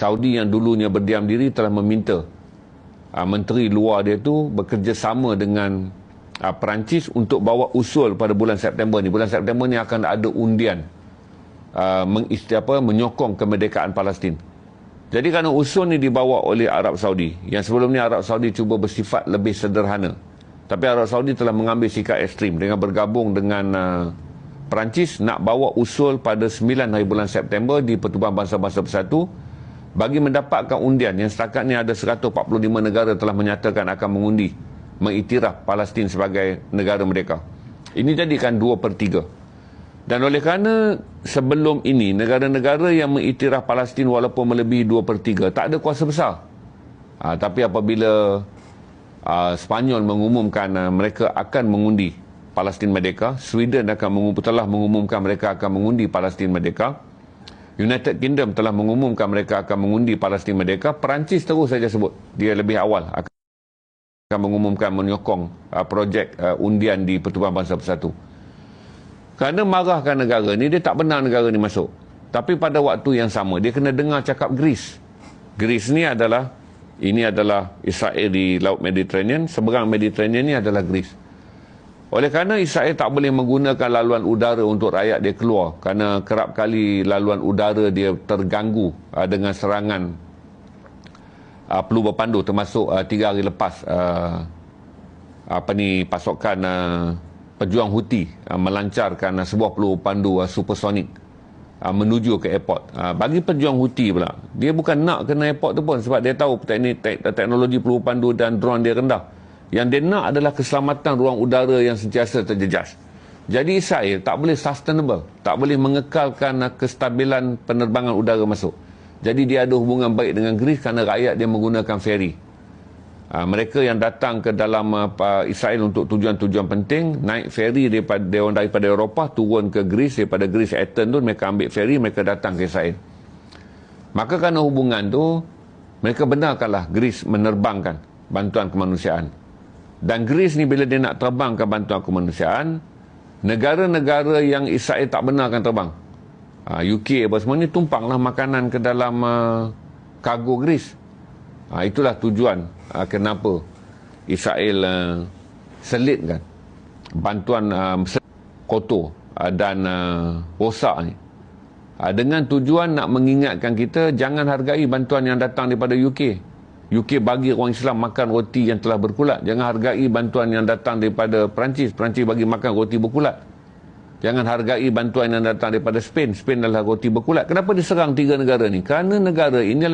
Saudi yang dulunya berdiam diri telah meminta uh, menteri luar dia tu bekerjasama dengan uh, Perancis untuk bawa usul pada bulan September ni. Bulan September ni akan ada undian uh, mengisti apa menyokong kemerdekaan Palestin. Jadi kerana usul ni dibawa oleh Arab Saudi, yang sebelum ni Arab Saudi cuba bersifat lebih sederhana. Tapi Arab Saudi telah mengambil sikap ekstrim dengan bergabung dengan uh, Perancis nak bawa usul pada 9 hari bulan September di Pertubuhan Bangsa-Bangsa Bersatu bagi mendapatkan undian yang setakat ni ada 145 negara telah menyatakan akan mengundi mengiktiraf Palestin sebagai negara mereka. Ini jadikan 2 per 3. Dan oleh kerana sebelum ini negara-negara yang mengiktiraf Palestin walaupun melebihi 2 per 3 tak ada kuasa besar. Ha, tapi apabila uh, Spanyol mengumumkan uh, mereka akan mengundi Palestin Merdeka, Sweden akan mengumum, telah mengumumkan mereka akan mengundi Palestin Merdeka, United Kingdom telah mengumumkan mereka akan mengundi Palestin Merdeka. Perancis terus saja sebut dia lebih awal akan mengumumkan menyokong uh, projek uh, undian di Pertubuhan Bangsa Bersatu. Kerana marahkan negara ni, dia tak benar negara ni masuk. Tapi pada waktu yang sama, dia kena dengar cakap Greece. Greece ni adalah, ini adalah Israel di Laut Mediterranean, seberang Mediterranean ni adalah Greece. Oleh kerana Israel tak boleh menggunakan laluan udara untuk rakyat dia keluar kerana kerap kali laluan udara dia terganggu uh, dengan serangan uh, peluru berpandu termasuk uh, tiga hari lepas uh, apa ni pasukan uh, pejuang Houthi uh, melancarkan uh, sebuah peluru pandu uh, supersonik uh, menuju ke airport. Uh, bagi pejuang Houthi pula, dia bukan nak kena airport tu pun sebab dia tahu teknik, teknologi peluru pandu dan drone dia rendah. Yang dia nak adalah keselamatan ruang udara yang sentiasa terjejas. Jadi Israel tak boleh sustainable, tak boleh mengekalkan kestabilan penerbangan udara masuk. Jadi dia ada hubungan baik dengan Greece kerana rakyat dia menggunakan ferry. Ha, mereka yang datang ke dalam uh, Israel untuk tujuan-tujuan penting, naik ferry daripada, daripada Eropah, turun ke Greece, daripada Greece Athens tu, mereka ambil ferry, mereka datang ke Israel. Maka kerana hubungan tu, mereka benarkanlah Greece menerbangkan bantuan kemanusiaan. Dan Greece ni bila dia nak terbang ke bantuan kemanusiaan, negara-negara yang Israel tak benar akan terbang. Ha, UK apa semua ni tumpanglah makanan ke dalam uh, kargo Greece. Ha, itulah tujuan uh, kenapa Israel uh, selitkan bantuan uh, kotor uh, dan uh, rosak ni. Uh, dengan tujuan nak mengingatkan kita jangan hargai bantuan yang datang daripada UK. UK bagi orang Islam makan roti yang telah berkulat. Jangan hargai bantuan yang datang daripada Perancis. Perancis bagi makan roti berkulat. Jangan hargai bantuan yang datang daripada Spain. Spain adalah roti berkulat. Kenapa diserang tiga negara ni? Kerana negara ini adalah